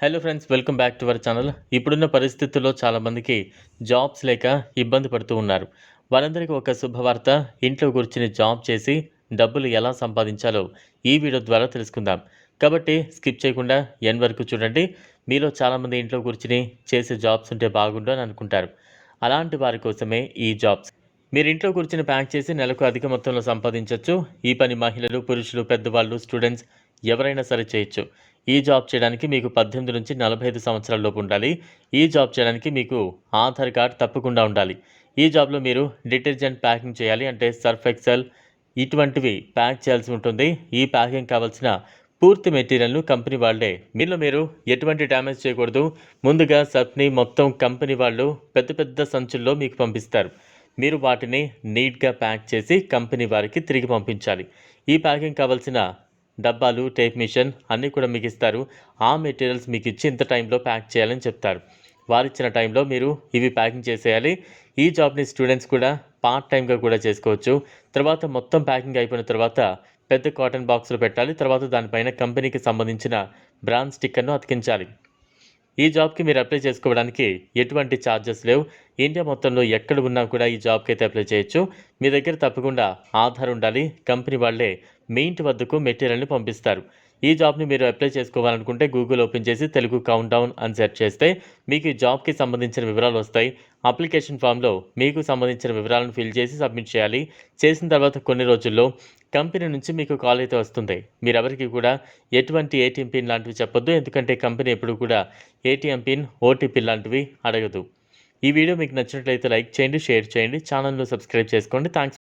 Hello friends welcome back to our channel ఇప్పుడున్న పరిస్థితుల్లో చాలామందికి జాబ్స్ లేక ఇబ్బంది పడుతూ ఉన్నారు. వారందరికీ ఒక శుభవార్త. ఇంట్లో కూర్చుని జాబ్ చేసి డబ్బులు ఎలా సంపాదించాలో ఈ వీడియో ద్వారా తెలుసుకుందాం. కాబట్టి స్కిప్ చేయకుండా ఎన్ వరకు చూడండి. మీలో చాలామంది ఇంట్లో కూర్చుని చేసే జాబ్స్ ఉంటే బాగుండు అని అనుకుంటారు. అలాంటి వారి కోసమే ఈ జాబ్స్ మీరు ఇంట్లో కూర్చుని ప్యాక్ చేసి నెలకు అధిక మొత్తంలో సంపాదించవచ్చు ఈ పని మహిళలు పురుషులు పెద్దవాళ్ళు స్టూడెంట్స్ ఎవరైనా సరే చేయొచ్చు. ఈ జాబ్ చేయడానికి మీకు పద్దెనిమిది నుంచి నలభై ఐదు సంవత్సరాల లోపు ఉండాలి. ఈ జాబ్ చేయడానికి మీకు ఆధార్ కార్డ్ తప్పకుండా ఉండాలి. ఈ జాబ్లో మీరు డిటర్జెంట్ ప్యాకింగ్ చేయాలి. అంటే సర్ఫ్ ఎక్సెల్ ఇటువంటివి ప్యాక్ చేయాల్సి ఉంటుంది. ఈ ప్యాకింగ్ కావాల్సిన పూర్తి మెటీరియల్ను కంపెనీ వాళ్ళే. మీలో మీరు ఎటువంటి డ్యామేజ్ చేయకూడదు. ముందుగా సర్ఫ్ని మొత్తం కంపెనీ వాళ్ళు పెద్ద పెద్ద సంచుల్లో మీకు పంపిస్తారు. మీరు వాటిని నీట్గా ప్యాక్ చేసి కంపెనీ వారికి తిరిగి పంపించాలి. ఈ ప్యాకింగ్ కావాల్సిన డబ్బాలు టేప్ మిషన్ అన్నీ కూడా మీకు ఇస్తారు ఆ మెటీరియల్స్ మీకు ఇచ్చి ఇంత టైంలో ప్యాక్ చేయాలని చెప్తారు. వారిచ్చిన టైంలో మీరు ఇవి ప్యాకింగ్ చేసేయాలి. ఈ జాబ్ని స్టూడెంట్స్ కూడా పార్ట్ టైంగా కూడా చేసుకోవచ్చు. తర్వాత మొత్తం ప్యాకింగ్ అయిపోయిన తర్వాత పెద్ద కాటన్ బాక్స్లో పెట్టాలి. తర్వాత దానిపైన కంపెనీకి సంబంధించిన బ్రాండ్ స్టిక్కర్ను అతికించాలి. ఈ జాబ్కి మీరు అప్లై చేసుకోవడానికి ఎటువంటి ఛార్జెస్ లేవు. ఇండియా మొత్తంలో ఎక్కడ ఉన్నా కూడా ఈ జాబ్కి అయితే అప్లై చేయొచ్చు. మీ దగ్గర తప్పకుండా ఆధార్ ఉండాలి. కంపెనీ వాళ్ళే మీ ఇంటి వద్దకు మెటీరియల్ని పంపిస్తారు. ఈ జాబ్ని మీరు అప్లై చేసుకోవాలనుకుంటే గూగుల్ ఓపెన్ చేసి తెలుగు కౌంట్ డౌన్ అని సెర్చ్ చేస్తే మీకు ఈ జాబ్కి సంబంధించిన వివరాలు వస్తాయి. అప్లికేషన్ ఫామ్లో మీకు సంబంధించిన వివరాలను ఫిల్ చేసి సబ్మిట్ చేయాలి. చేసిన తర్వాత కొన్ని రోజుల్లో కంపెనీ నుంచి మీకు కాల్ అయితే వస్తుంది. మీరెవరికి కూడా ఎటువంటి ఏటీఎం పిన్ లాంటివి చెప్పొద్దు ఎందుకంటే కంపెనీ ఎప్పుడు కూడా ఏటీఎం పిన్ ఓటీపీ లాంటివి అడగదు. ఈ వీడియో మీకు నచ్చినట్లయితే లైక్ చేయండి షేర్ చేయండి ఛానల్ను సబ్స్క్రైబ్ చేసుకోండి. థ్యాంక్స్